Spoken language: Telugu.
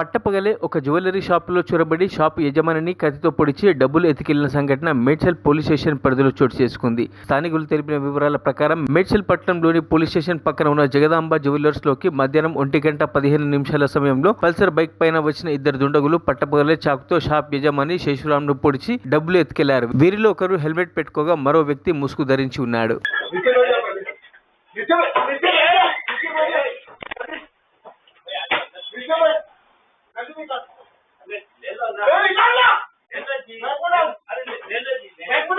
పట్టపగలే ఒక జ్యువెలరీ షాపులో చొరబడి షాప్ యజమానిని కత్తితో పొడిచి డబ్బులు ఎతికెళ్ళిన సంఘటన మేడ్చల్ పోలీస్ స్టేషన్ పరిధిలో చోటు చేసుకుంది. స్థానికులు తెలిపిన వివరాల ప్రకారం మేడ్చల్ పట్టణంలోని పోలీస్ స్టేషన్ పక్కన ఉన్న జగదాంబ జ్యువెలర్స్లోకి మధ్యాహ్నం ఒంటి గంట పదిహేను నిమిషాల సమయంలో పల్సర్ బైక్ పైన వచ్చిన ఇద్దరు దుండగులు పట్టపగలే చాకుతో షాప్ యజమాని శేషురాంను పొడిచి డబ్బులు ఎత్తుకెళ్ళారు వీరిలో ఒకరు హెల్మెట్ పెట్టుకోగా మరో వ్యక్తి ముసుగు ధరించి ఉన్నాడు. ఎక్కడ